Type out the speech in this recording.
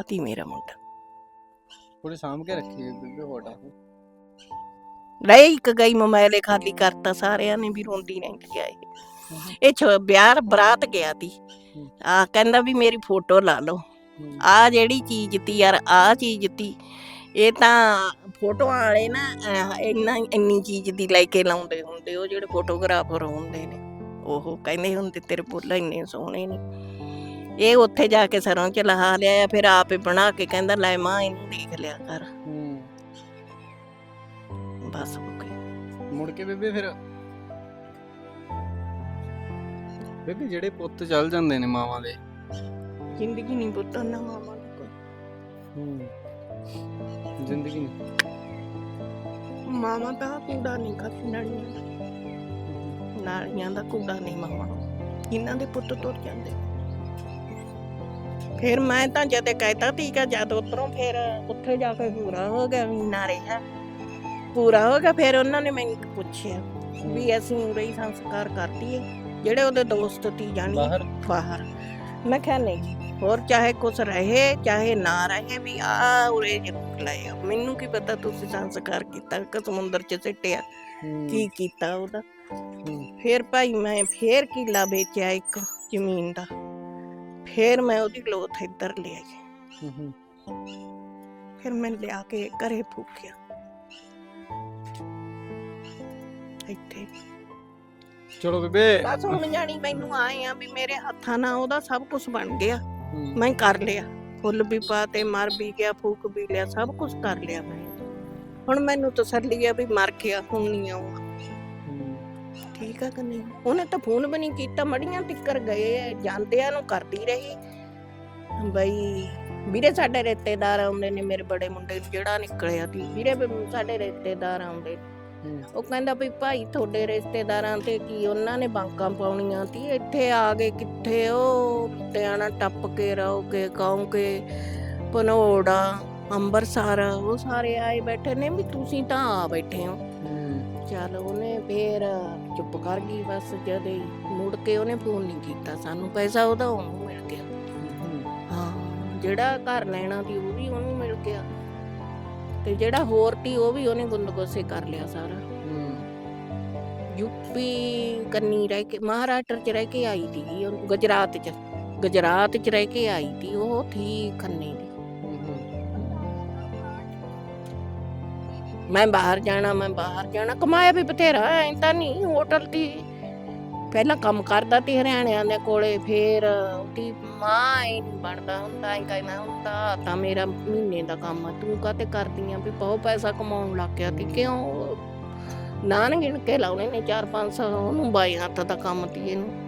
ਆਤੀ ਮੇਰਾ ਮੁੰਡਾ। ਥੋੜੀ ਸਾਂਭ ਕੇ ਰੱਖੀ ਬੀਬੀ ਫੋਟੋ। ਲੈ ਇੱਕ ਗਈ ਮੋਬਾਈਲ ਖਾਲੀ ਕਰਤਾ ਸਾਰਿਆਂ ਨੇ ਵੀ ਰੋਂਦੀ ਰਹਿੰਦੀ ਆ ਇਹ। ਇਹ ਛ- ਵਿਆਹ ਬਰਾਤ ਗਿਆ ਤੀ। ਆ ਕਹਿੰਦਾ ਵੀ ਮੇਰੀ ਫੋਟੋ ਲਾ ਲਓ। ਆ ਜਿਹੜੀ ਚੀਜ਼ ਤੀ ਯਾਰ ਆ ਚੀਜ਼ ਤੀ। ਇਹ ਤਾਂ ਫੋਟੋਆਂ ਵਾਲੇ ਨਾ ਇੰਨਾ ਇੰਨੀ ਚੀਜ਼ ਦੀ ਲੈ ਕੇ ਲਾਉਂਦੇ ਹੁੰਦੇ ਉਹ ਜਿਹੜੇ ਫੋਟੋਗ੍ਰਾਫਰ ਹੁੰਦੇ ਨੇ। ਉਹ ਕਹਿੰਦੇ ਹੁੰਦੇ ਤੇਰੇ ਬੁੱਲ ਇੰਨੇ ਸੋਹਣੇ ਨੇ। ਇਹ ਉੱਥੇ ਜਾ ਕੇ ਸਰੋਂ ਚ ਲਹਾ ਲਿਆ ਫਿਰ ਆਪੇ ਬਣਾ ਕੇ ਕਹਿੰਦਾ ਲੈ ਮਾਂ ਇਹਨੂੰ ਦੇਖ ਲਿਆ ਕਰ। ਹੂੰ। ਬਸ ਹੋ ਗਈ। ਮੁੜ ਕੇ ਬੇਬੇ ਫਿਰ? ਬੇਬੇ ਜਿਹੜੇ ਪੁੱਤ ਚੱਲ ਜਾਂਦੇ ਨੇ ਮਾਵਾਂ ਦੇ। ਜ਼ਿੰਦਗੀ ਨਹੀਂ ਪੁੱਤਾਂ ਨਾ ਮਾਮਾ ਹੂੰ। ਜ਼ਿੰਦਗੀ ਨਹੀਂ। ਮਾਮਾ ਦਾ ਕੂੜਾ ਨਹੀਂ ਨਾਲੀਆਂ ਨਾਲੀਆਂ ਦਾ ਕੂੜਾ ਨਹੀਂ ਮਾਮਾ ਇਹਨਾਂ ਦੇ ਪੁੱਤ ਤੁਰ ਜਾਂਦੇ ਫਿਰ ਮੈਂ ਤਾਂ ਜਦੇ ਕਹਿਤਾ ਠੀਕ ਆ ਜਦ ਉਤਰੋਂ ਫਿਰ ਉੱਥੇ ਜਾ ਕੇ ਪੂਰਾ ਹੋ ਗਿਆ ਮਹੀਨਾ ਰਿਹਾ ਪੂਰਾ ਹੋ ਗਿਆ ਫਿਰ ਉਹਨਾਂ ਨੇ ਮੈਨੂੰ ਪੁੱਛਿਆ ਵੀ ਅਸੀਂ ਉਰੇ ਹੀ ਸੰਸਕਾਰ ਕਰਦੀਏ ਜਿਹੜੇ ਉਹਦੇ ਦੋਸਤ ਤੀ ਜਾਣੀ ਬਾਹਰ? ਬਾਹਰ। ਮੈਂ ਕਿਹਾ ਨਹੀਂ ਹੋਰ ਚਾਹੇ ਕੁਛ ਰਹੇ ਚਾਹੇ ਨਾ ਰਹੇ ਵੀ ਆ ਉਰੇ ਜ਼ਰੂਰ ਲਾਇਆ ਮੈਨੂੰ ਕੀ ਪਤਾ ਤੁਸੀਂ ਸੰਸਕਾਰ ਕੀਤਾ ਕਿ ਸਮੁੰਦਰ ਚ ਸਿੱਟਿਆ ਹੂੰ, ਕੀ ਕੀਤਾ ਉਹਦਾ। ਹੂੰ, ਫਿਰ ਭਾਈ ਮੈਂ ਫੇਰ ਕਿੱਲਾ ਵੇਚਿਆ ਇੱਕ ਜ਼ਮੀਨ ਦਾ। ਫਿਰ ਮੈਂ ਉਹਦੀ ਲੋਥ ਇੱਧਰ ਲਿਆਈ ਹੂੰ, ਹੂੰ। ਫਿਰ ਮੈਂ ਲਿਆ ਕੇ ਘਰੇ ਫੂਕਿਆ। ਇੱਥੇ। ਚਲੋ ਬੇਬੇ। ਬਸ ਹੁਣ ਜਾਣੀ ਮੈਨੂੰ ਆਏ ਆ ਵੀ ਮੇਰੇ ਹੱਥਾਂ ਨਾਲ ਉਹਦਾ ਸਭ ਕੁਝ ਬਣ ਗਿਆ। ਮੈਂ ਕਰ ਲਿਆ। ਫੁੱਲ ਵੀ ਪਾਤੇ ਮਰ ਵੀ ਗਿਆ ਫੂਕ ਵੀ ਲਿਆ ਸਭ ਕੁਝ ਕਰ ਲਿਆ ਮੈਂ। ਹੁਣ ਮੈਨੂੰ ਤਸੱਲੀ ਆ ਵੀ ਮਰ ਗਿਆ ਹੁਣ ਨਹੀਂ ਆਉਂਗਾ। ਠੀਕ ਆ ਕਿ ਨਹੀਂ? ਉਹਨੇ ਤਾਂ ਫੋਨ ਵੀ ਨਹੀਂ ਕੀਤਾ ਮੜੀਆਂ ਟਿੱਕਰ ਗਏ ਆ, ਜਾਂਦਿਆਂ ਨੂੰ ਕਰਦੀ ਰਹੀ। ਬਈ ਵੀਰੇ ਸਾਡੇ ਰਿਸ਼ਤੇਦਾਰ ਆਉਂਦੇ ਨੇ ਮੇਰੇ ਬੜੇ ਮੁੰਡੇ ਨੂੰ ਜਿਹੜਾ ਨਿਕਲਿਆ ਸੀ। ਵੀਰੇ ਵੀ ਸਾਡੇ ਰਿਸ਼ਤੇਦਾਰ ਆਉਂਦੇ ਨੇ। ਉਹ ਕਹਿੰਦਾ ਵੀ ਭਾਈ ਤੁਹਾਡੇ ਰਿਸ਼ਤੇਦਾਰਾਂ ਤੇ ਕੀ ਉਹਨਾਂ ਨੇ ਬਾਂਕਾਂ ਪਾਉਣੀਆਂ ਸੀ? ਇੱਥੇ ਆ ਗਏ ਕਿੱਥੇ? ਉਹ ਲੁਧਿਆਣਾ ਟੱਪ ਕੇ ਰਹੋਗੇ ਕਹੋਗੇ ਪਨੋੜਾ ਅੰਬਰਸਰ ਉਹ ਸਾਰੇ ਆਏ ਬੈਠੇ ਨੇ ਵੀ ਤੁਸੀਂ ਤਾਂ ਆ ਬੈਠੇ ਹੂੰ, ਚੱਲ ਉਹਨੇ ਫੇਰ ਚੁੱਪ ਕਰ ਗਈ ਬਸ ਜਦੇ ਮੁੜ ਕੇ ਉਹਨੇ ਫੋਨ ਨਹੀਂ ਕੀਤਾ ਸਾਨੂੰ, ਪੈਸਾ ਉਹਦਾ ਉਹਨੂੰ ਮਿਲ ਗਿਆ। ਹਾਂ, ਜਿਹੜਾ ਘਰ ਲੈਣਾ ਸੀ ਉਹ ਵੀ ਉਹਨੂੰ ਮਿਲ ਗਿਆ। ਤੇ ਜਿਹੜਾ ਹੋਰ ਸੀ ਉਹ ਵੀ ਉਹਨੇ ਗੁੰਦਗੋਸੇ ਕਰ ਲਿਆ ਸਾਰਾ। ਯੂਪੀ ਕੰਨੀ ਰਹਿ ਕੇ, ਮਹਾਰਾਸ਼ਟਰ ਚ ਰਹਿ ਕੇ ਆਈ ਸੀ ਗੁਜਰਾਤ ਚ। ਗੁਜਰਾਤ ਚ ਰਹਿ ਕੇ ਆਈ ਸੀ, ਉਹ ਥੀ ਖੰਨੇ ਦੀ। ਮੈਂ ਬਾਹਰ ਜਾਣਾ, ਮੈਂ ਬਾਹਰ ਜਾਣਾ। ਕਮਾਇਆ ਵੀ ਬਥੇਰਾ, ਐ ਤਾਂ ਨਹੀਂ ਹੋਟਲ ਦੀ। ਪਹਿਲਾਂ ਕੰਮ ਕਰਦਾ ਤੇ ਹਰਿਆਣਿਆਂ ਦੇ ਕੋਲੇ, ਫੇਰ ਉਹਦੀ ਮਾਂ ਹੀ ਨੀ ਬਣਦਾ ਹੁੰਦਾ, ਐ ਕਹਿੰਦਾ ਹੁੰਦਾ, ਤਾਂ ਮੇਰਾ ਮਹੀਨੇ ਦਾ ਕੰਮ ਆ। ਤੂੰ ਕਾਤੇ ਕਰਦੀ ਆ ਵੀ ਬਹੁਤ ਪੈਸਾ ਕਮਾਉਣ ਲੱਗ ਗਿਆ ਤੇ ਕਿਉਂ? ਨਾਨ ਗਿਣ ਕੇ ਲਾਉਣੇ ਨੇ 4-500 ਉਹਨੂੰ ਬਾਈ ਹੱਥ ਦਾ ਕੰਮ ਤੀ ਇਹਨੂੰ।